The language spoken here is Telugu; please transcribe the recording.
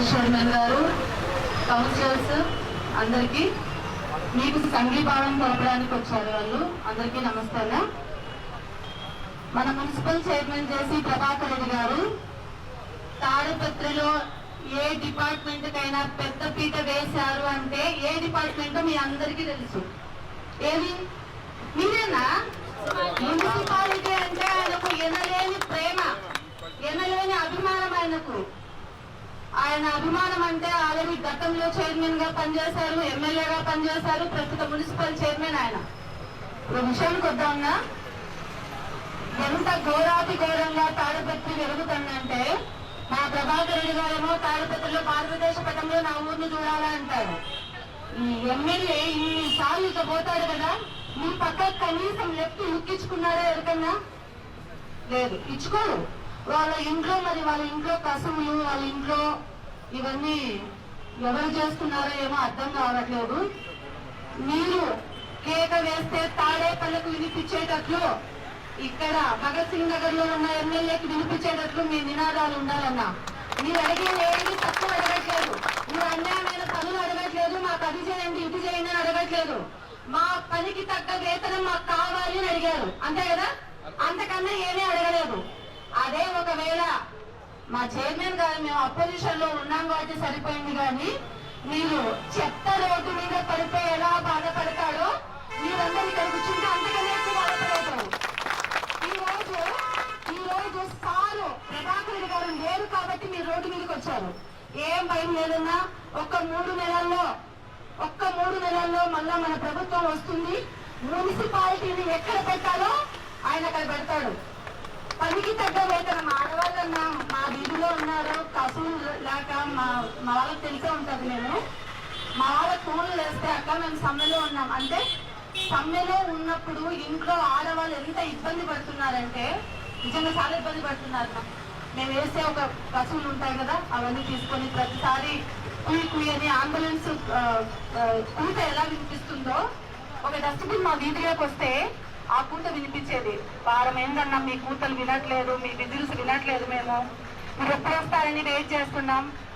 వైస్ చైర్మన్ గారు కౌన్సిలర్స్ అందరికీ మీకు సంఘీభావం తెలపడానికి వచ్చారు వాళ్ళు. అందరికీ నమస్కారం మన మున్సిపల్ చైర్మన్ చేసి ప్రభాకర్ రెడ్డి గారు తాడపత్రిలో ఏ డిపార్ట్మెంట్ కైనా పెద్ద పీట వేశారు అంటే ఏ డిపార్ట్మెంట్ మీ అందరికీ తెలుసు. ఏది మీరేనా? మున్సిపాలిటీ అంటే ఆయనకు ఎనలేని ప్రేమ ఎనలేని అభిమానం ఆయనకు. ఆయన అభిమానం అంటే ఆల్రెడీ గతంలో చైర్మన్గా పనిచేశారు ఎమ్మెల్యేగా పనిచేశారు ప్రస్తుత మున్సిపల్ చైర్మన్ ఆయన. ఇప్పుడు విషయానికి వద్దామన్నా ఎంత ఘోరాతి ఘోరంగా తాడపత్రి వెలుగుతుందంటే మా ప్రభాకర్ రెడ్డి గారేమో తాడపత్రిలో భారతదేశ పటంలో నా ఊరిని చూడాలా అంటారు ఈ ఎమ్మెల్యే ఇన్ని సార్లు ఇక పోతాడు కదా మీ పక్క కనీసం లెఫ్ట్ ఉక్కించుకున్నారా ఎవరికన్నా? లేదు ఇచ్చుకోరు. వాళ్ళ ఇంట్లో మరి వాళ్ళ ఇంట్లో కసములు వాళ్ళ ఇంట్లో ఇవన్నీ ఎవరు చేస్తున్నారో ఏమో అర్థం కావట్లేదు. మీరు కేక వేస్తే తాడే పళ్ళకు వినిపించేటట్లు ఇక్కడ భగత్ సింగ్ నగర్లో ఉన్న ఎమ్మెల్యేకి వినిపించేటట్లు మీ నినాదాలు ఉండాలన్నా. మీరు అడిగేది ఏది తక్కువ అడగట్లేదు. మీరు అన్యాయమైన పనులు అడగట్లేదు. మాకు అది చేయండి ఇది చేయండి అని అడగట్లేదు. మా పనికి తగ్గ వేతనం మాకు కావాలి అని అడిగారు. అంతే కదా? అంతకన్నా ఏమి మా చైర్మన్ గారు మేము అపోజిషన్లో ఉన్నాం కాబట్టి సరిపోయింది కానీ మీరు చెత్త రోడ్డు మీద పడిపోయి ఎలా బాధపడతాడో మీరందరూ ఇక్కడ కూర్చుంటే అందుకనే బాధపడతారు. ఈ రోజు ఈ రోజు సారు ప్రభాకర్ గారు లేరు కాబట్టి మీరు రోడ్డు మీదకి వచ్చారు. ఏం భయం లేదన్నా ఒక్క మూడు నెలల్లో ఒక్క మూడు నెలల్లో మళ్ళా మన ప్రభుత్వం వస్తుంది. మున్సిపాలిటీని ఎక్కడ పెట్టాలో ఆయన అక్కడ పెడతాడు. పనికి తగ్గ వేతనమా? వీధిలో ఉన్నారు కసులు లేక మా మా వాళ్ళకి తెలిసే ఉంటుంది నేను. మా వాళ్ళ ఫోన్లు వేస్తే అక్క మేము సమ్మెలో ఉన్నాం. అంటే సమ్మెలో ఉన్నప్పుడు ఇంట్లో ఆడవాళ్ళు ఎంత ఇబ్బంది పడుతున్నారంటే నిజంగా చాలా ఇబ్బంది పడుతున్నారు. మేము వేసే ఒక కసువులు ఉంటాయి కదా అవన్నీ తీసుకొని ప్రతిసారి కుయ్యి కుయ్యి అని అంబులెన్స్ కూత ఎలా వినిపిస్తుందో ఒక డస్ట్బిన్ మా వీధిలోకి వస్తే ఆ కూత వినిపించేది. వారం ఏందన్నా మీ కూతలు వినట్లేదు మీ విజిల్స్ వినట్లేదు మేము. మీరు ఎప్పుడు వస్తారని వెయిట్ చేస్తున్నాం.